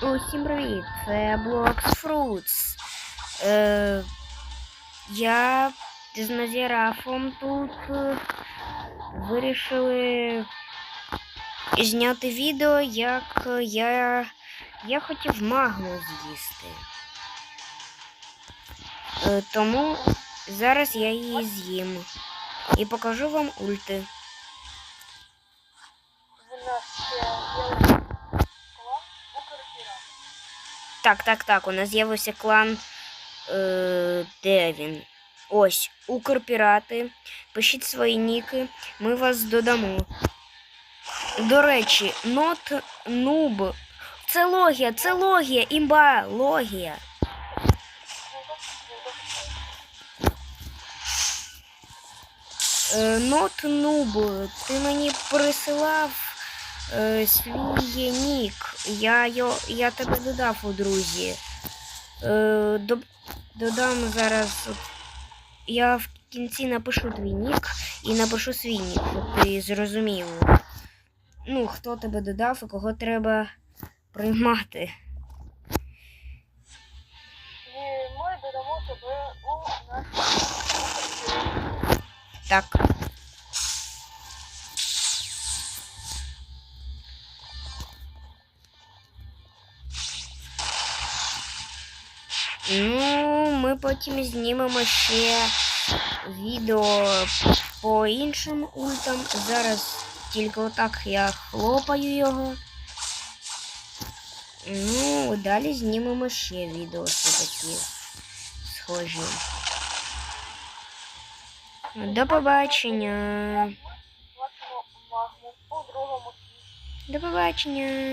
Усім привіт! Це Blox Fruits. Е, я з Назірафом тут е, вирішили зняти відео, як я, я хотів магму з'їсти. Е, тому зараз я її з'їм. І покажу вам ульти. в нас Так, так, так. У нас з'явився клан. Е, де він? Ось, Укрпірати. Пишіть свої ніки, ми вас додамо. До речі, нот нуб. Це логія, це логія, імба, логія. Е, Нот нуб, ти мені присилав е, свій нік. Я, йо, я тебе додав у друзі. Е, до, додам зараз. Я в кінці напишу твій нік і напишу свій нік, щоб ти зрозумів. Ну, хто тебе додав і кого треба приймати. Ми додамо тебе у Укрпірат. Так. Ну, ми потім знімемо ще відео по іншим ультам. Зараз тільки отак я хлопаю його. Ну, далі знімемо ще відео що такі схожі. До побачення. До побачення.